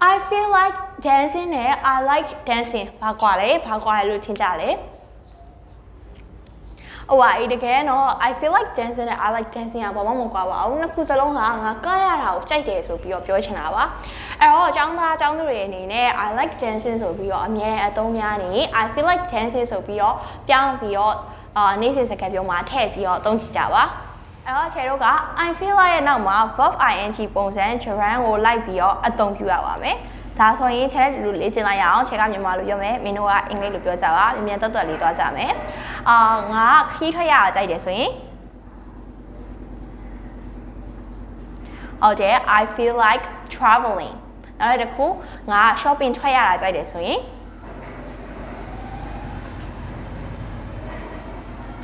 I feel like dancing နဲ့ I like dancing ဘာကွာလဲဘာကွာလဲလို့ထင်ကြလဲဟိုပါအေးတကယ်တော့ I feel like dancing နဲ့ I like dancing ကဘာမှမကွာပါဘူးနှစ်ခုစလုံးကငါကရတာကိုကြိုက်တယ်ဆိုပြီးတော့ပြောချင်တာပါအဲ့တော့အကြောင်းသားအကြောင်းသူတွေအနေနဲ့ I like dancing ဆိုပြီးတော့အမြဲအသုံးများနေ I feel like dancing ဆိုပြီးတော့ပြောင်းပြီးတော့အာနေ့စဉ်စကားပြောမှာထည့်ပြီးတော့သုံးကြည့်ကြပါ အဲ့တော့ခြေတို့က I feel like ရဲ့နောက်မှာ verb ing ပုံစံ gerund ကိုလိုက်ပြီးတော့အသုံးပြုရပါမယ်ဒါဆိုရင်ခြေလူလေ့ကျင့်လိုက်ရအောင်ခြေကမြန်မာလိုပြောမယ်မင်းတို့ကအင်္ဂလိပ်လိုပြောကြပါမြန်မြန်တွတ်တွတ်လေးသွားကြမယ်အာငါခီးထွက်ရတာကြိုက်တယ်ဆိုရင်ဟုတ်တယ် I feel like traveling နောက်တစ်ခုငါ shopping ထွက်ရတာကြိုက်တယ်ဆိုရင်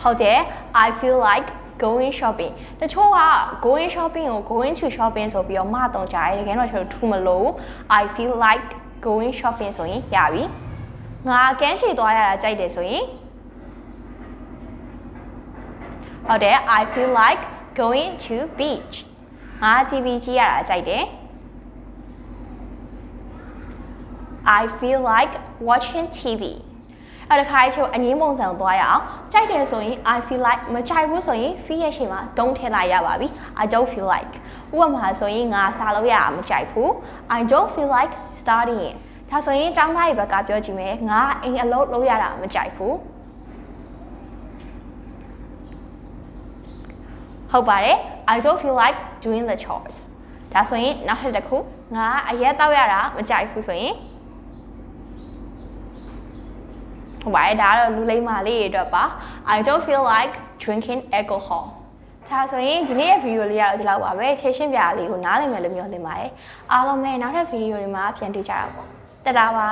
ဟုတ်တယ် I feel like going shopping တချို့က going shopping ကို going to shopping ဆိုပြီးတော့မတော့ကြတယ်တကယ်တော့ကျွန်တော်ထူမလို့ I feel like going shopping ဆိုရင်ရပြီငါကန်းချီသွားရတာကြိုက်တယ်ဆိုရင်ဟုတ်တယ် I feel like going to beach ငါ TV ကြည့်ရတာကြိုက်တယ် I feel like watching TV အဲ့ဒါခါချိုအငင်းပုံစံကိုသွားရအောင်ကြိုက်တယ်ဆိုရင် I feel like မကြိုက်ဘူးဆိုရင် feel ရဲ့ရှေ့မှာ don't ထည့်လိုက်ရပါပြီ I don't feel like ဥပမာဆိုရင်ငါစားလို့ရတာမကြိုက်ဘူး I don't feel like studying ဒါဆိုရင်ចောင်းသားတွေဘက်ကပြောကြည့်မယ်ငါအိမ်အလုပ်လုပ်ရတာမကြိုက်ဘူးဟုတ်ပါတယ် I don't feel like doing the chores ဒါဆိုရင်နောက်ထပ်တစ်ခုငါအရက်တောက်ရတာမကြိုက်ဘူးဆိုရင် ဟုတ်ပါတယ်ဒါကတော့လူလိမ္မာလေးတွေအတွက်ပါ I don't feel like drinking alcohol ဒါဆိုရင်ဒီနေ့ရဲ့ဗီဒီယိုလေးကတော့ဒီလောက်ပါပဲချေရှင်းပြလေးကိုနားလည်မယ်လို့မျှော်လင့်ပါတယ်အားလုံးပဲနောက်ထပ်ဗီဒီယိုတွေမှာပြန်တွေ့ကြတာပေါ့တက်တာပါ